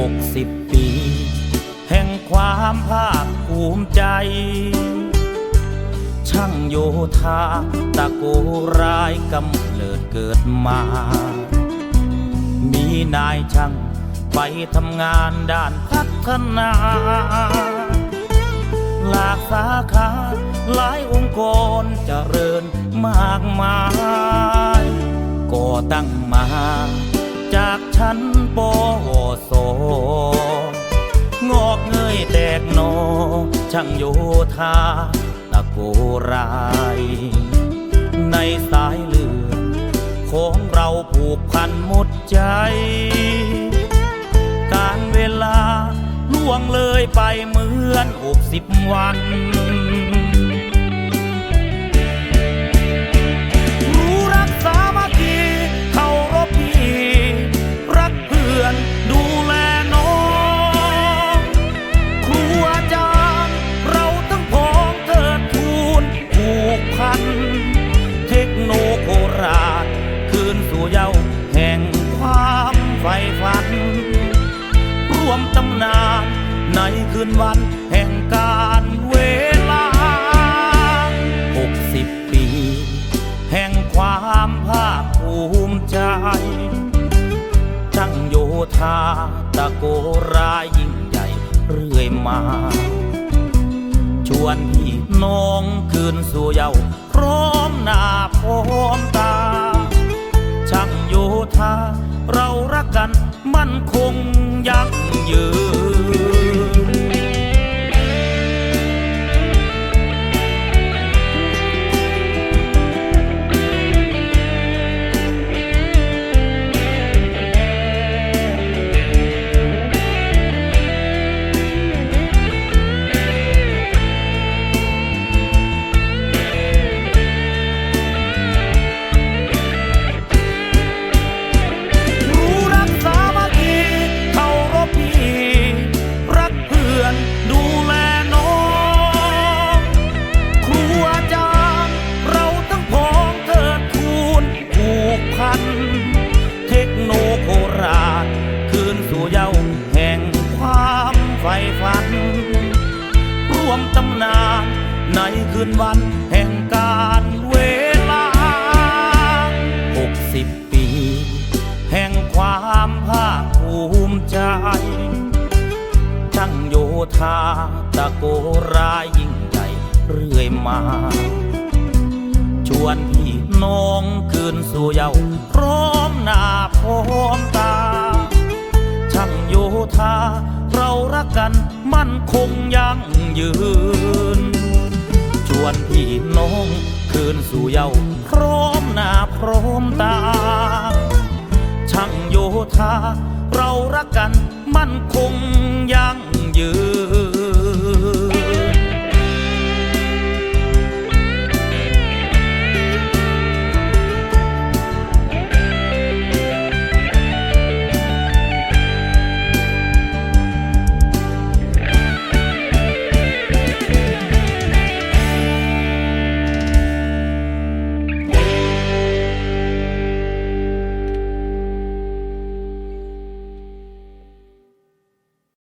60 ปี แห่งความภาคภูมิใจ ช่างโยธาตะโกรายกำเนิดเกิดมา มีนายช่างไปทำงานด้านพัฒนา หลากสาขาหลายองค์กรเจริญมากมายก่อตั้งมาจากชั้น ช่างโยธาตะโกราย ในสายเลือดของเราผูกพันหมดใจ การเวลาล่วงเลยไปเหมือนอกสิบวัน วมตำนาน ในคืนวันแห่งการเวลา 60 ปี แห่งความภาคภูมิใจช่างโยธาตะโกรายิ่งใหญ่เรื่อยมา ชวนพี่น้องคืนสู่เยาว์พร้อมหน้าพร้อมตา ช่างโยธาเรารักกันมั่นคงานในคืนวันแห่งการเวลา60ปี แห่งความภาคภูมิใจช่างโยธาตะโกรายยิ่งใหญ่เรื่อยมา ชวนพี่น้องคืนสู่เยาว์พร้อมหน้าพร้อมตา ช่างโยธาเรารักกันมั่นคงยั่งยืน วนพี่น้อง คืนสู่เยาว์พร้อมหน้าพร้อมตา ช่างโยธา เรารักกันมั่นคง